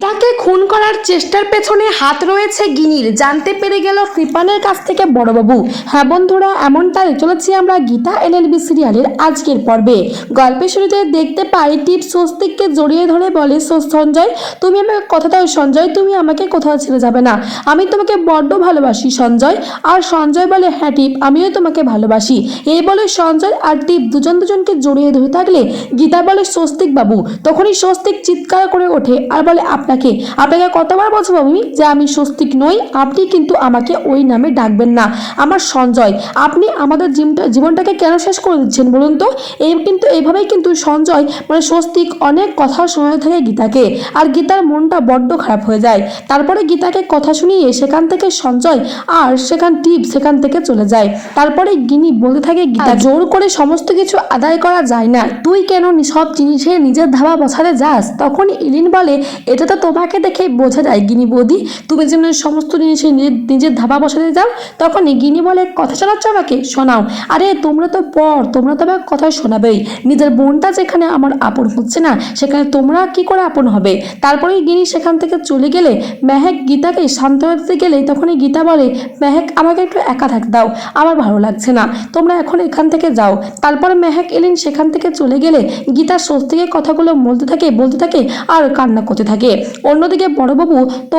তাকে খুন করার চেষ্টার পেছনে হাত রয়েছে গিনির। জানতে পেরে গেল কৃপানের কাছ থেকে বড়বাবু। হ্যাঁ বন্ধুরা, এমনটাই চলেছি আমরা গীতা এলএলবি সিরিয়ালের আজকের পর্বে। গল্পের শুরুতে দেখতে পাই টিপ স্বস্তিককে জড়িয়ে ধরে বলে সঞ্জয়, তুমি আমাকে কথা দাও সঞ্জয়, তুমি আমাকে কোথাও ছেড়ে যাবে না। আমি তোমাকে বড্ড ভালোবাসি, সঞ্জয়। আর সঞ্জয় বলে হ্যাঁ টিপ, আমিও তোমাকে ভালোবাসি। এই বলে সঞ্জয় আর টিপ দুজন দুজনকে জড়িয়ে ধরে থাকলে গীতা বলে, স্বস্তিক বাবু। তখনই স্বস্তিক চিৎকার করে ওঠে আর বলে আপনাকে। আপনাকে কতবার বলছো আমি? যে আমি স্বস্তিক নই আপনি কিন্তু আমাকে ওই নামে ডাকবেন না। আমার সঞ্জয় আপনি আমাদের জীবনটা জীবনটাকে কেন শেষ করে দিচ্ছেন বলুন তো? এই কিন্তু এইভাবেই কিন্তু সঞ্জয় মানে স্বস্তিক অনেক কথা শোনাতে থাকে গীতাকে। আর গীতার মনটা বড্ড খারাপ হয়ে যায়। তারপরে গীতাকে কথা শুনিয়ে সেখান থেকে সঞ্জয় আর সেখান টিপ সেখান থেকে চলে যায়। তারপরে গিনি বলতে থাকে গীতা জোর করে সমস্ত কিছু আদায় করা যায় না। তুই কেন সব জিনিসে নিজের ধাবা বসাতে যাস? তখন ইলিন বলে এটা তো তোমাকে দেখে বোঝা যায়, গিনি বৌদি, তুমি যেমন সমস্ত জিনিসে নিজের নিজের ধাবা বসাতে যাও তখন গিনি বলে, কথা শোনাচ্ছ আমাকে? শোনাও। আরে, তোমরা তো পর, তোমরা তো আমার কথা শোনাবেই। নিজের বোনটা যেখানে আমার আপন হচ্ছে না, সেখানে তোমরা কি করে আপন হবে? তারপরে গিনি সেখান থেকে চলে গেলে, মেহেক গীতাকে সান্ত্বনা দিতে গেলে তখনই গীতা বলে, মেহেক, আমাকে একটু একা থাকতে দাও, আমার ভালো লাগছে না, তোমরা এখন এখান থেকে যাও। তারপরে মেহেক এলেন সেখান থেকে চলে গেলে, গীতা স্বস্তিকে কথাগুলো বলতে থাকে বলতে থাকে, আর কান্না করতে থাকে। অন্যদিকে বড়বাবু তো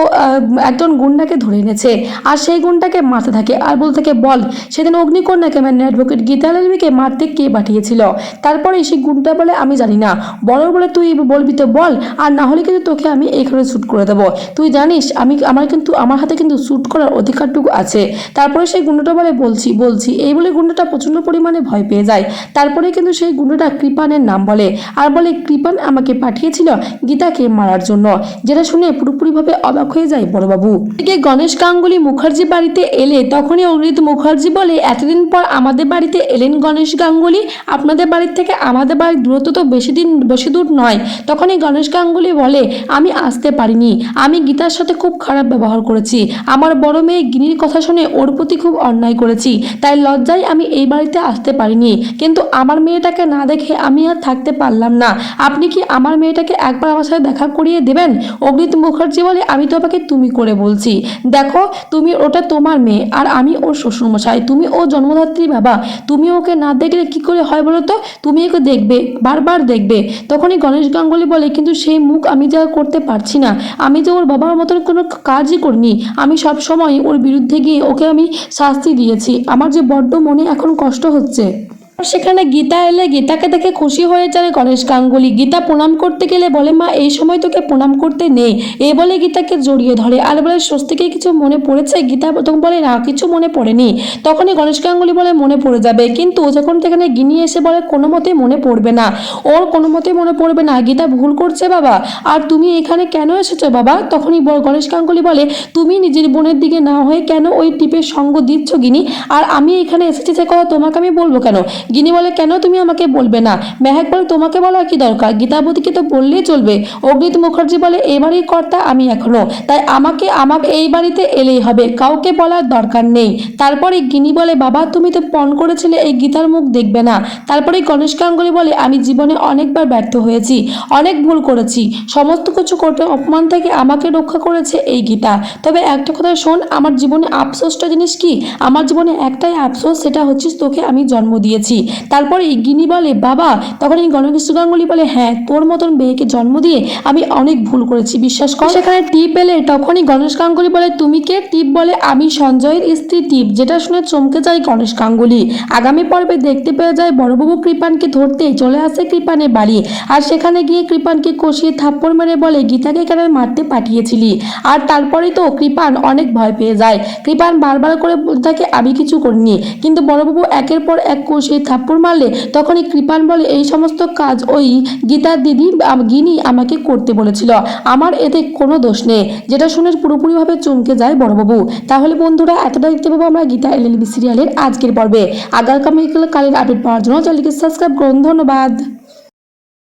একজন গুন্ডাকে ধরে এনেছে। আর সেই গুন্ডাকে মারতে থাকে। আর বলতে থাকে, বল, সেদিন অগ্নিকন্যা মানে অ্যাডভোকেট গীতা লালবিকে মারতে কে পাঠিয়েছিল? তারপরে সেই গুন্ডা বলে, আমি জানি না। বড় বলে, তুই বলবি তো বল, আর না হলে কিন্তু তোকে আমি এখানে শ্যুট করে দেবো। তুই জানিস, আমি আমার কিন্তু, আমার হাতে কিন্তু শ্যুট করার অধিকারটুকু আছে। তারপরে সেই গুন্ডাটা বলে, বলছি বলছি। এই বলে গুন্ডাটা প্রচণ্ড পরিমাণে ভয় পেয়ে যায়। তারপরে কিন্তু সেই গুন্ডাটা কৃপানের নাম বলে। আর বলে, কৃপান আমাকে পাঠিয়েছিল গীতাকে মারার জন্য। যেটা শুনে পুরোপুরিভাবে অবাক হয়ে যায় বড়বাবু। এদিকে গণেশ গাঙ্গুলি মুখার্জি বাড়িতে এলে তখনই অগ্রিত মুখার্জি বলে, এতদিন পর আমাদের বাড়িতে এলেন গণেশ গাঙ্গুলি। আপনাদের বাড়ির থেকে আমাদের বাড়ির দূরত্ব তো বেশি দিন, বেশি দূর নয়। তখনই গণেশ গাঙ্গুলি বলে, আমি আসতে পারিনি। আমি গীতার সাথে খুব খারাপ ব্যবহার করেছি। আমার বড় মেয়ে গিনির কথা শুনে ওর প্রতি খুব অন্যায় করেছি। তাই লজ্জায় আমি এই বাড়িতে আসতে পারিনি। কিন্তু আমার মেয়েটাকে না দেখে আমি আর থাকতে পারলাম না। আপনি কি আমার মেয়েটাকে একবার আমার সাথে দেখা করিয়ে দেবেন? অগ্নিত মুখার্জি বলে, আমি তো আমাকে তুমি করে বলছি। দেখো, তুমি, ওটা তোমার মেয়ে, আর আমি ওর শ্বশুরমশাই। তুমি ও জন্মদাত্রী বাবা। তুমি ওকে না দেখলে কি করে হয় বলো তো? তুমি ওকে দেখবে, বারবার দেখবে। তখনই গণেশ গাঙ্গুলি বলে, কিন্তু সেই মুখ আমি যা করতে পারছি না। আমি যে ওর বাবার মতন কোনো কাজই করিনি। আমি সব সময় ওর বিরুদ্ধে গিয়ে ওকে আমি শাস্তি দিয়েছি। আমার যে বড্ড মনে এখন কষ্ট হচ্ছে। সেখানে গীতা এলে গীতাকে দেখে খুশি হয়ে যায় গণেশ গাঙ্গুলি। গীতা প্রণাম করতে গেলে বলে, মা, এই সময় তোকে প্রণাম করতে নেই। এ বলে গীতাকে জড়িয়ে ধরে। আর বলে, স্বস্তিকে কিছু মনে পড়েছে? গীতা তখন বলে, না, কিছু মনে পড়েনি। তখনই গণেশ গাঙ্গুলি বলে, মনে পড়ে যাবে। কিন্তু যখন সেখানে গিনি এসে বলে, কোনো মতেই মনে পড়বে না। ওর কোনো মতেই মনে পড়বে না। গীতা, ভুল করছে বাবা। আর তুমি এখানে কেন এসেছ বাবা? তখনই গণেশ গাঙ্গুলি বলে, তুমি নিজের বোনের দিকে না হয়ে কেন ওই টিপের সঙ্গ দিচ্ছ গিনি? আর আমি এখানে এসেছি যে কথা তোমাকে আমি বলব কেন? গিনি বলে, কেন তুমি আমাকে বলবে না? মেহেক বলে, তোমাকে বলার কি দরকার? গীতাবতীকে তো বললেই চলবে? অগ্নিত মুখার্জি বলে, এবারই কর্তা আমি এখনও। তাই আমাকে আমাকে এই বাড়িতে এলেই হবে। কাউকে বলার দরকার নেই। তারপরে গিনি বলে, বাবা, তুমি তো পণ করেছিলে, এই গীতার মুখ দেখবে না। তারপরে গণেশ গাঙ্গুলি বলে, আমি জীবনে অনেকবার ব্যর্থ হয়েছি, অনেক ভুল করেছি। সমস্ত কিছু করতে অপমান থেকে আমাকে রক্ষা করেছে এই গীতা। তবে একটা কথা শোন, আমার জীবনে আফসোসটা জিনিস কি? আমার জীবনে একটাই আফসোস, সেটা হচ্ছে তোকে আমি জন্ম দিয়েছি। তারপরে গিনি বলে, বাবা। তখন এই গণেশ গাঙ্গুলি বলে হ্যাঁ তোর মতন মেয়েকে জন্ম দিয়ে আমি অনেক ভুল করেছি, বিশ্বাস কর। সেখানে টিপ এলে তখনই গণেশ গাঙ্গুলি বলে, তুমি কে? টিপ বলে, আমি সঞ্জয়ের স্ত্রী টিপ, যেটা শুনে চমকে যায় গণেশ গাঙ্গুলি। আগামী পর্বে দেখতে পেয়ে যায় বড়বাবু কৃপানকে ধরতে চলে আসে কৃপানের বাড়ি। আর সেখানে গিয়ে কৃপানকে কষিয়ে থাপ্পড় মেরে বলে, গীতাকে কেন মারতে পাঠিয়েছিলি? আর তারপরে তো কৃপান অনেক ভয় পেয়ে যায়। কৃপান বারবার করে থাকে, আমি কিছু করিনি। কিন্তু বড়বাবু একের পর এক কষিয়ে থাপ্পড় মারলে তখনই কৃপান বলে, এই সমস্ত কাজ ওই গীতার দিদি গিনি আমাকে করতে বলেছিল। আমার এতে কোনো দোষ নেই। যেটা শুনে পুরোপুরিভাবে চমকে যায় বড়বাবু। তাহলে বন্ধুরা এতটা দেখতে পাবো আমরা গীতা এলএলবি সিরিয়ালের আজকের পর্বে। আগামীকাল কালের আপডেট পাওয়ার জন্য চ্যানেলকে সাবস্ক্রাইব করুন। ধন্যবাদ।